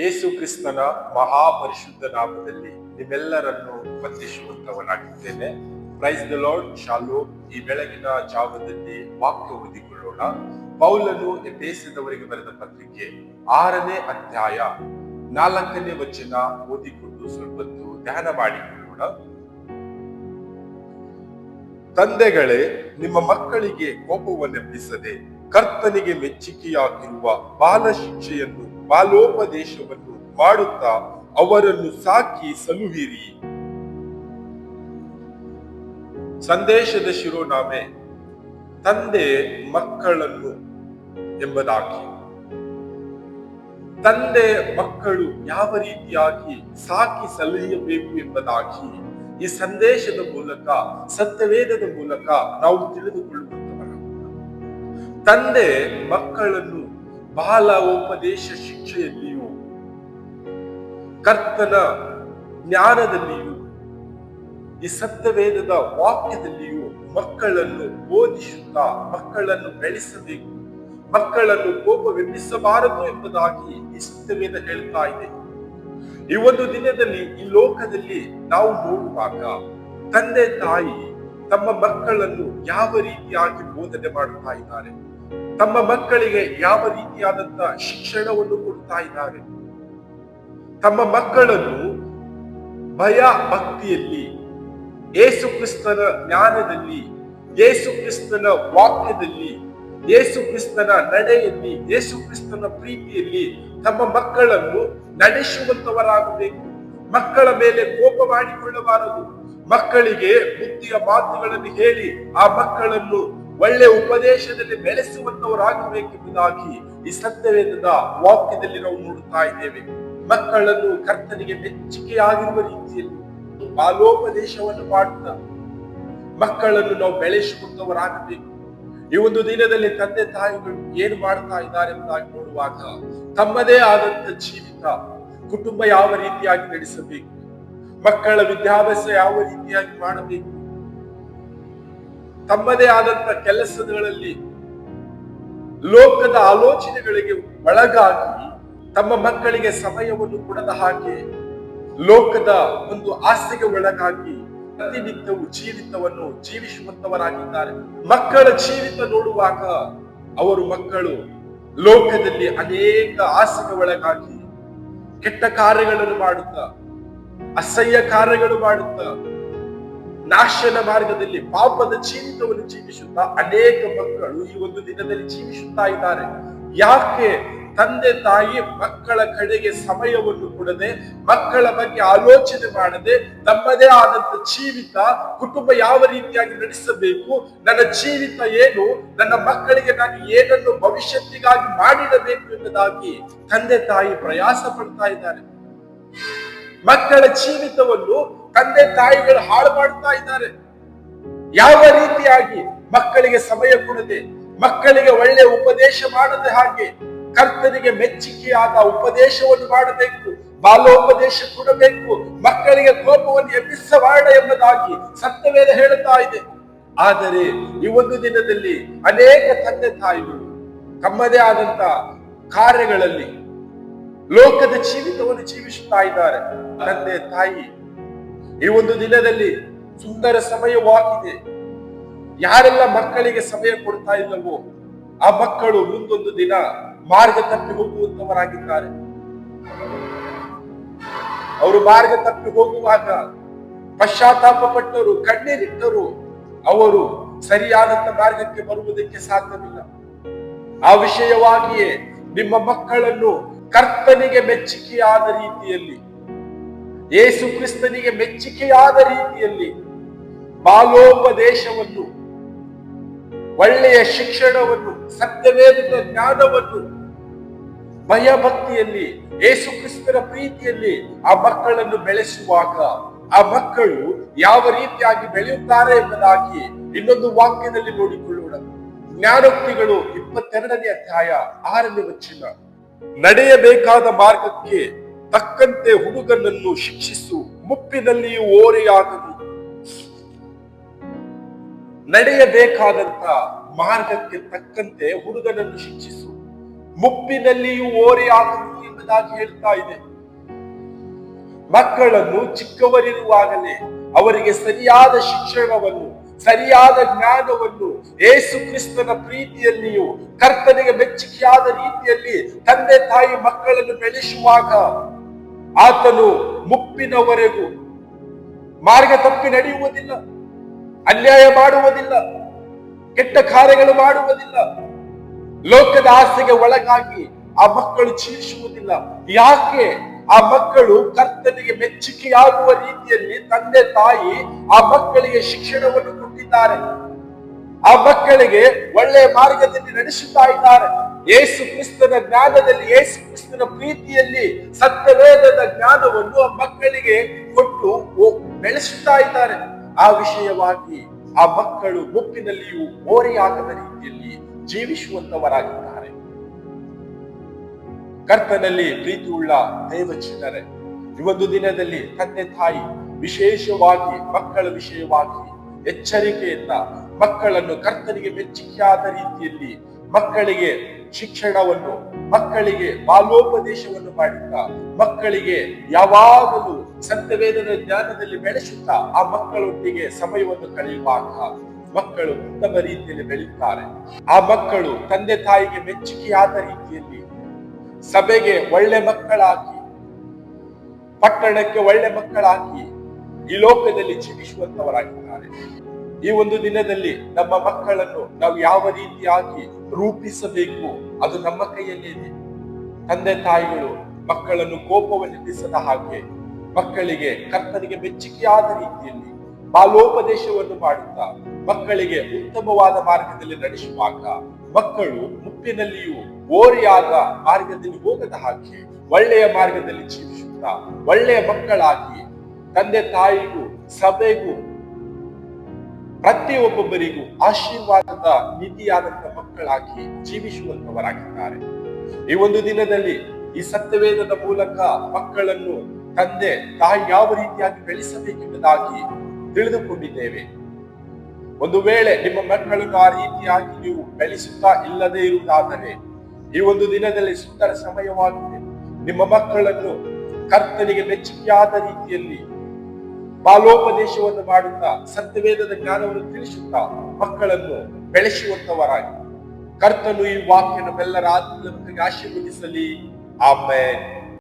ಯೇಸು ಕ್ರಿಸ್ತನ ಮಹಾಪರಿಶುದ್ಧ ನಾಮದಲ್ಲಿ ನಿಮ್ಮೆಲ್ಲರನ್ನು ವಂದಿಸುವಂತವನಾಗಿದ್ದೇನೆ. ಪ್ರೈಸ್ ದ ಲಾರ್ಡ್ ಶಾಲು, ಈ ಬೆಳಗಿನ ಜಾವದಲ್ಲಿ ವಾಕ್ಯ ಓದಿಕೊಳ್ಳೋಣ. ಪೌಲನು ದೇಶದವರಿಗೆ ಬರೆದ ಪತ್ರಿಕೆ ಆರನೇ ಅಧ್ಯಾಯ ನಾಲ್ಕನೇ ವಚನ ಓದಿಕೊಂಡು ಸ್ವಲ್ಪ ಧ್ಯಾನ ಮಾಡಿಕೊಳ್ಳೋಣ. ತಂದೆಗಳೇ, ನಿಮ್ಮ ಮಕ್ಕಳಿಗೆ ಕೋಪವನ್ನೆಬ್ಬಿಸದೆ ಕರ್ತನಿಗೆ ಮೆಚ್ಚುಗೆಯಾಗಿರುವ ಬಾಲ ಶಿಕ್ಷೆಯನ್ನು ಬಾಲೋಪದೇಶವನ್ನು ಮಾಡುತ್ತಾ ಅವರನ್ನು ಸಾಕಿ ಸಲುಹಿರಿ. ಸಂದೇಶದ ಶಿರೋನಾಮೆ, ತಂದೆ ಮಕ್ಕಳನ್ನು ಎಂಬುದಾಗಿ. ತಂದೆ ಮಕ್ಕಳು ಯಾವ ರೀತಿಯಾಗಿ ಸಾಕಿ ಸಲಹಿಯಬೇಕು ಎಂಬುದಾಗಿ ಈ ಸಂದೇಶದ ಮೂಲಕ, ಸತ್ಯವೇದದ ಮೂಲಕ ನಾವು ತಿಳಿದುಕೊಳ್ಳುವಂತವರ. ತಂದೆ ಮಕ್ಕಳನ್ನು ಬಾಲ ಉಪದೇಶ ಶಿಕ್ಷೆಯಲ್ಲಿಯೂ, ಕರ್ತನ ಜ್ಞಾನದಲ್ಲಿಯೂ, ಈ ಸತ್ಯವೇದದ ವಾಕ್ಯದಲ್ಲಿಯೂ ಮಕ್ಕಳನ್ನು ಬೋಧಿಸುತ್ತಾ, ಮಕ್ಕಳನ್ನು ಬೆಳೆಸಬೇಕು, ಮಕ್ಕಳನ್ನು ಕೋಪವೆಬ್ಬಿಸಬಾರದು ಎಂಬುದಾಗಿ ಈ ಸತ್ಯವೇದ ಹೇಳ್ತಾ ಇದೆ. ಈ ಒಂದು ದಿನದಲ್ಲಿ, ಈ ಲೋಕದಲ್ಲಿ ನಾವು ನೋಡುವಾಗ, ತಂದೆ ತಾಯಿ ತಮ್ಮ ಮಕ್ಕಳನ್ನು ಯಾವ ರೀತಿಯಾಗಿ ಬೋಧನೆ ಮಾಡುತ್ತಾ ಇದ್ದಾರೆ? ತಮ್ಮ ಮಕ್ಕಳಿಗೆ ಯಾವ ರೀತಿಯಾದಂತಹ ಶಿಕ್ಷಣವನ್ನು ಕೊಡ್ತಾ ಇದ್ದಾರೆ? ತಮ್ಮ ಮಕ್ಕಳನ್ನು ಭಯ ಭಕ್ತಿಯಲ್ಲಿ ಯೇಸು ಕ್ರಿಸ್ತನ ಜ್ಞಾನದಲ್ಲಿ ಯೇಸು ಕ್ರಿಸ್ತನ ವಾಕ್ಯದಲ್ಲಿ ಯೇಸು ಕ್ರಿಸ್ತನ ನಡೆಯಲ್ಲಿ ಯೇಸು ಕ್ರಿಸ್ತನ ಪ್ರೀತಿಯಲ್ಲಿ ತಮ್ಮ ಮಕ್ಕಳನ್ನು ನಡೆಸುವಂತವರಾಗಬೇಕು. ಮಕ್ಕಳ ಮೇಲೆ ಕೋಪ ಮಾಡಿಕೊಳ್ಳಬಾರದು. ಮಕ್ಕಳಿಗೆ ಬುದ್ಧಿಯ ಮಾತುಗಳನ್ನು ಹೇಳಿ ಆ ಮಕ್ಕಳನ್ನು ಒಳ್ಳೆ ಉಪದೇಶದಲ್ಲಿ ಬೆಳೆಸುವಂತವರಾಗಬೇಕೆಂಬುದಾಗಿ ಈ ಸತ್ಯವೇದದ ವಾಕ್ಯದಲ್ಲಿ ನಾವು ನೋಡುತ್ತಾ ಇದ್ದೇವೆ. ಮಕ್ಕಳನ್ನು ಕರ್ತನಿಗೆ ಮೆಚ್ಚುಗೆಯಾಗಿರುವ ರೀತಿಯಲ್ಲಿ ಬಾಲೋಪದೇಶವನ್ನು ಮಾಡುತ್ತ ಮಕ್ಕಳನ್ನು ನಾವು ಬೆಳೆಸುವಂತವರಾಗಬೇಕು ಈ ಒಂದು ದಿನದಲ್ಲಿ ತಂದೆ ತಾಯಿಗಳು ಏನು ಮಾಡ್ತಾ ಇದ್ದಾರೆ ಎಂಬುದಾಗಿ ನೋಡುವಾಗ ತಮ್ಮದೇ ಆದಂತ ಜೀವಿತ ಕುಟುಂಬ ಯಾವ ರೀತಿಯಾಗಿ ನಡೆಸಬೇಕು ಮಕ್ಕಳ ವಿದ್ಯಾಭ್ಯಾಸ ಯಾವ ರೀತಿಯಾಗಿ ಮಾಡಬೇಕು? ತಮ್ಮದೇ ಆದಂತ ಕೆಲಸಗಳಲ್ಲಿ ಲೋಕದ ಆಲೋಚನೆಗಳಿಗೆ ಒಳಗಾಗಿ ತಮ್ಮ ಮಕ್ಕಳಿಗೆ ಸಮಯವನ್ನು ಕೊಡದ ಹಾಗೆ ಲೋಕದ ಒಂದು ಆಸೆಗೆ ಒಳಗಾಗಿ ಪ್ರತಿನಿತ್ಯವು ಜೀವಿತವನ್ನು ಜೀವಿಸುವಂತವರಾಗಿದ್ದಾರೆ. ಮಕ್ಕಳ ಜೀವಿತ ನೋಡುವಾಗ ಅವರು ಮಕ್ಕಳು ಲೋಕದಲ್ಲಿ ಅನೇಕ ಆಸೆಗೆ ಒಳಗಾಗಿ ಕೆಟ್ಟ ಕಾರ್ಯಗಳನ್ನು ಮಾಡುತ್ತಾ, ಅಸಹ್ಯ ಕಾರ್ಯಗಳು ಮಾಡುತ್ತಾ ನಾಶನ ಮಾರ್ಗದಲ್ಲಿ ಪಾಪದ ಜೀವಿತವನ್ನು ಜೀವಿಸುತ್ತಾ ಅನೇಕ ಮಕ್ಕಳು ಈ ಒಂದು ದಿನದಲ್ಲಿ ಜೀವಿಸುತ್ತಾ ಇದ್ದಾರೆ. ಯಾಕೆ? ತಂದೆ ತಾಯಿ ಮಕ್ಕಳ ಕಡೆಗೆ ಸಮಯವನ್ನು ಕೊಡದೆ, ಮಕ್ಕಳ ಬಗ್ಗೆ ಆಲೋಚನೆ ಮಾಡದೆ, ತಮ್ಮದೇ ಆದಂತ ಜೀವಿತ ಕುಟುಂಬ ಯಾವ ರೀತಿಯಾಗಿ ನಡೆಸಬೇಕು, ನನ್ನ ಜೀವಿತ ಏನು, ನನ್ನ ಮಕ್ಕಳಿಗೆ ನಾನು ಏನನ್ನು ಭವಿಷ್ಯತ್ತಿಗಾಗಿ ಮಾಡಿಡಬೇಕು ಎಂಬುದಾಗಿ ತಂದೆ ತಾಯಿ ಪ್ರಯಾಸ ಪಡ್ತಾ ಇದ್ದಾರೆ. ಮಕ್ಕಳ ಜೀವಿತವನ್ನು ತಂದೆ ತಾಯಿಗಳು ಹಾಳು ಮಾಡ್ತಾ ಇದ್ದಾರೆ. ಯಾವ ರೀತಿಯಾಗಿ ಮಕ್ಕಳಿಗೆ ಸಮಯ ಕೊಡದೆ, ಮಕ್ಕಳಿಗೆ ಒಳ್ಳೆಯ ಉಪದೇಶ ಮಾಡದೆ ಹಾಗೆ ಕರ್ತನಿಗೆ ಮೆಚ್ಚುಗೆಯಾದ ಉಪದೇಶವನ್ನು ಮಾಡಬೇಕು, ಬಾಲೋಪದೇಶ ಕೊಡಬೇಕು, ಮಕ್ಕಳಿಗೆ ಕೋಪವನ್ನು ಎಬ್ಬಿಸಬಾರಡ ಎಂಬುದಾಗಿ ಸತ್ಯವೇದ ಹೇಳುತ್ತಾ ಇದೆ. ಆದರೆ ಈ ಒಂದು ದಿನದಲ್ಲಿ ಅನೇಕ ತಂದೆ ತಾಯಿಗಳು ತಮ್ಮದೇ ಆದಂತ ಕಾರ್ಯಗಳಲ್ಲಿ ಲೋಕದ ಜೀವಿತವನ್ನು ಜೀವಿಸುತ್ತಾ ಇದ್ದಾರೆ. ತಂದೆ, ತಾಯಿ, ಈ ಒಂದು ದಿನದಲ್ಲಿ ಸುಂದರ ಸಮಯವಾಗಿದೆ ಯಾರೆಲ್ಲ ಮಕ್ಕಳಿಗೆ ಸಮಯ ಕೊಡ್ತಾ ಇಲ್ಲವೋ, ಆ ಮಕ್ಕಳು ಮುಂದೊಂದು ದಿನ ಮಾರ್ಗ ತಪ್ಪಿ ಹೋಗುವಂತವರಾಗಿದ್ದಾರೆ. ಅವರು ಮಾರ್ಗ ತಪ್ಪಿ ಹೋಗುವಾಗ ಪಶ್ಚಾತ್ತಾಪ ಪಟ್ಟರು ಕಣ್ಣೀರಿಟ್ಟರು, ಅವರು ಸರಿಯಾದಂತ ಮಾರ್ಗಕ್ಕೆ ಬರುವುದಕ್ಕೆ ಸಾಧ್ಯವಿಲ್ಲ. ಆ ವಿಷಯವಾಗಿಯೇ ನಿಮ್ಮ ಮಕ್ಕಳನ್ನು ಕರ್ತನಿಗೆ ಮೆಚ್ಚುಗೆಯಾದ ರೀತಿಯಲ್ಲಿ, ಯೇಸು ಕ್ರಿಸ್ತನಿಗೆ ಮೆಚ್ಚುಗೆಯಾದ ರೀತಿಯಲ್ಲಿ ಬಾಲೋಪದೇಶವನ್ನು ಒಳ್ಳೆಯ ಶಿಕ್ಷಣವನ್ನು, ಸತ್ಯವೇದದ ಜ್ಞಾನವನ್ನು ಭಯಭಕ್ತಿಯಲ್ಲಿ, ಯೇಸು ಕ್ರಿಸ್ತನ ಪ್ರೀತಿಯಲ್ಲಿ ಆ ಮಕ್ಕಳನ್ನು ಬೆಳೆಸುವಾಗ, ಆ ಮಕ್ಕಳು ಯಾವ ರೀತಿಯಾಗಿ ಬೆಳೆಯುತ್ತಾರೆ ಎಂಬುದಾಗಿ ಇನ್ನೊಂದು ವಾಕ್ಯದಲ್ಲಿ ನೋಡಿಕೊಳ್ಳೋಣ. ಜ್ಞಾನೋಕ್ತಿಗಳು ಇಪ್ಪತ್ತೆರಡನೇ ಅಧ್ಯಾಯ ಆರನೇ ವಚನ. ನಡೆಯಬೇಕಾದ ಮಾರ್ಗಕ್ಕೆ ತಕ್ಕಂತೆ ಹುಡುಗನನ್ನು ಶಿಕ್ಷಿಸು ಮುಪ್ಪಿನಲ್ಲಿಯೂ ಓರೆಯಾಗದು ನಡೆಯಬೇಕಾದಂತ ಮಾರ್ಗಕ್ಕೆ ತಕ್ಕಂತೆ ಹುಡುಗನನ್ನು ಶಿಕ್ಷಿಸು ಮುಪ್ಪಿನಲ್ಲಿಯೂ ಓರೆಯಾಗದು ಎಂಬುದಾಗಿ ಹೇಳ್ತಾ ಇದೆ. ಮಕ್ಕಳನ್ನು ಚಿಕ್ಕವರಿರುವಾಗಲೇ ಅವರಿಗೆ ಸರಿಯಾದ ಶಿಕ್ಷಣವನ್ನು ಸರಿಯಾದ ಜ್ಞಾನವನ್ನು ಏಸು ಕ್ರಿಸ್ತನ ಪ್ರೀತಿಯಲ್ಲಿಯೂ, ಕರ್ತನಿಗೆ ಮೆಚ್ಚುಗೆಯಾದ ರೀತಿಯಲ್ಲಿ ತಂದೆ ತಾಯಿ ಮಕ್ಕಳನ್ನು ಬೆಳೆಸುವಾಗ ಆತನು ಮುಪ್ಪಿನವರೆಗೂ ಮಾರ್ಗ ತಪ್ಪಿ ನಡೆಯುವುದಿಲ್ಲ, ಅನ್ಯಾಯ ಮಾಡುವುದಿಲ್ಲ, ಕೆಟ್ಟ ಕಾರ್ಯಗಳು ಮಾಡುವುದಿಲ್ಲ, ಲೋಕದ ಆಸೆಗೆ ಒಳಗಾಗಿ ಆ ಮಕ್ಕಳು ಚೀರಿಸುವುದಿಲ್ಲ ಯಾಕೆ? ಆ ಮಕ್ಕಳು ಕರ್ತನಿಗೆ ಮೆಚ್ಚುಗೆಯಾಗುವ ರೀತಿಯಲ್ಲಿ ತಂದೆ ತಾಯಿ ಆ ಮಕ್ಕಳಿಗೆ ಶಿಕ್ಷಣವನ್ನು ಕೊಟ್ಟಿದ್ದಾರೆ ಆ ಮಕ್ಕಳಿಗೆ ಒಳ್ಳೆಯ ಮಾರ್ಗದಲ್ಲಿ ನಡೆಸುತ್ತಾ ಇದ್ದಾರೆ. ಯೇಸು ಕ್ರಿಸ್ತನ ಜ್ಞಾನದಲ್ಲಿ ಯೇಸು ಕ್ರಿಸ್ತನ ಪ್ರೀತಿಯಲ್ಲಿ, ಸತ್ಯವೇದದ ಜ್ಞಾನವನ್ನು ಆ ಮಕ್ಕಳಿಗೆ ಕೊಟ್ಟು ಬೆಳೆಸುತ್ತಾ ಇದ್ದಾರೆ. ಆ ವಿಷಯವಾಗಿ ಆ ಮಕ್ಕಳು ಮುಪ್ಪಿನಲ್ಲಿಯೂ ಓರೆಯಾಗದ ರೀತಿಯಲ್ಲಿ ಜೀವಿಸುವಂತವರಾಗಿದ್ದಾರೆ. ಕರ್ತನಲ್ಲಿ ಪ್ರೀತಿಯುಳ್ಳ ದೈವಚಿನ್ನರೇ ಈ ಒಂದು ದಿನದಲ್ಲಿ ತಂದೆ ತಾಯಿ ವಿಶೇಷವಾಗಿ ಮಕ್ಕಳ ವಿಷಯವಾಗಿ ಎಚ್ಚರಿಕೆಯಿಂದ ಮಕ್ಕಳನ್ನು ಕರ್ತನಿಗೆ ಮೆಚ್ಚುಗೆಯಾದ ರೀತಿಯಲ್ಲಿ ಮಕ್ಕಳಿಗೆ ಶಿಕ್ಷಣವನ್ನು, ಮಕ್ಕಳಿಗೆ ಬಾಲೋಪದೇಶವನ್ನು ಮಾಡುತ್ತಾ ಮಕ್ಕಳಿಗೆ ಯಾವಾಗಲೂ ಸತ್ಯವೇದನ ಜ್ಞಾನದಲ್ಲಿ ಬೆಳೆಸುತ್ತಾ ಆ ಮಕ್ಕಳೊಟ್ಟಿಗೆ ಸಮಯವನ್ನು ಕಳೆಯುವಾಗ ಮಕ್ಕಳು ಉತ್ತಮ ರೀತಿಯಲ್ಲಿ ಬೆಳೆಯುತ್ತಾರೆ ಆ ಮಕ್ಕಳು ತಂದೆ ತಾಯಿಗೆ ಮೆಚ್ಚುಗೆಯಾದ ರೀತಿಯಲ್ಲಿ ಸಭೆಗೆ ಒಳ್ಳೆ ಮಕ್ಕಳಾಗಿ, ಪಟ್ಟಣಕ್ಕೆ ಒಳ್ಳೆ ಮಕ್ಕಳಾಗಿ ಈ ಲೋಕದಲ್ಲಿ ಜೀವಿಸುವಂತವರಾಗಿದ್ದಾರೆ. ಈ ಒಂದು ದಿನದಲ್ಲಿ ನಮ್ಮ ಮಕ್ಕಳನ್ನು ನಾವು ಯಾವ ರೀತಿಯಾಗಿ ರೂಪಿಸಬೇಕು, ಅದು ನಮ್ಮ ಕೈಯಲ್ಲೇ ಇದೆ ತಂದೆ ತಾಯಿಗಳು ಮಕ್ಕಳನ್ನು ಕೋಪವನ್ನಿಸದ ಹಾಗೆ ಮಕ್ಕಳಿಗೆ ಕರ್ತನಿಗೆ ಮೆಚ್ಚುಗೆಯಾದ ರೀತಿಯಲ್ಲಿ ಬಾಲೋಪದೇಶವನ್ನು ಮಾಡುತ್ತಾ ಮಕ್ಕಳಿಗೆ ಉತ್ತಮವಾದ ಮಾರ್ಗದಲ್ಲಿ ನಡೆಸುವಾಗ ಮಕ್ಕಳು ಮುಪ್ಪಿನಲ್ಲಿಯೂ ಓರೆಯಾದ ಮಾರ್ಗದಲ್ಲಿ ಹೋಗದ ಹಾಗೆ ಒಳ್ಳೆಯ ಮಾರ್ಗದಲ್ಲಿ ಜೀವಿಸುತ್ತಾ ಒಳ್ಳೆಯ ಮಕ್ಕಳಾಗಿ ತಂದೆ ತಾಯಿಗೂ, ಸಭೆಗೂ, ಪ್ರತಿಯೊಬ್ಬೊಬ್ಬರಿಗೂ ಆಶೀರ್ವಾದದ ನಿಧಿಯಾದಂತ ಮಕ್ಕಳಾಗಿ ಜೀವಿಸುವಂತವರಾಗಿದ್ದಾರೆ. ಈ ಒಂದು ದಿನದಲ್ಲಿ ಈ ಸತ್ಯವೇದದ ಮೂಲಕ ಮಕ್ಕಳನ್ನು ತಂದೆ, ತಾಯಿ ಯಾವ ರೀತಿಯಾಗಿ ಬೆಳೆಸಬೇಕೆಂಬುದಾಗಿ ತಿಳಿದುಕೊಂಡಿದ್ದೇವೆ. ಒಂದು ವೇಳೆ ನಿಮ್ಮ ಮಕ್ಕಳನ್ನು ಆ ರೀತಿಯಾಗಿ ನೀವು ಬೆಳೆಸುತ್ತಾ ಇಲ್ಲದೆ ಇರುವುದಾದರೆ, ಈ ಒಂದು ದಿನದಲ್ಲಿ ಸುಂದರ ಸಮಯವಾಗಿದೆ. ನಿಮ್ಮ ಮಕ್ಕಳನ್ನು ಕರ್ತನಿಗೆ ಮೆಚ್ಚುಗೆಯಾದ ರೀತಿಯಲ್ಲಿ ಬಾಲೋಪದೇಶವನ್ನು ಮಾಡುತ್ತಾ ಸತ್ಯವೇದದ ಜ್ಞಾನವನ್ನು ತಿಳಿಸುತ್ತಾ ಮಕ್ಕಳನ್ನು ಬೆಳೆಸುವಂತವರಾಗಿ ಕರ್ತನು ಈ ವಾಕ್ಯನ ನಮ್ಮೆಲ್ಲರ ಆತ್ಮಕ್ಕೆ ಆಶೀರ್ವದಿಸಲಿ. ಆಮೇಲೆ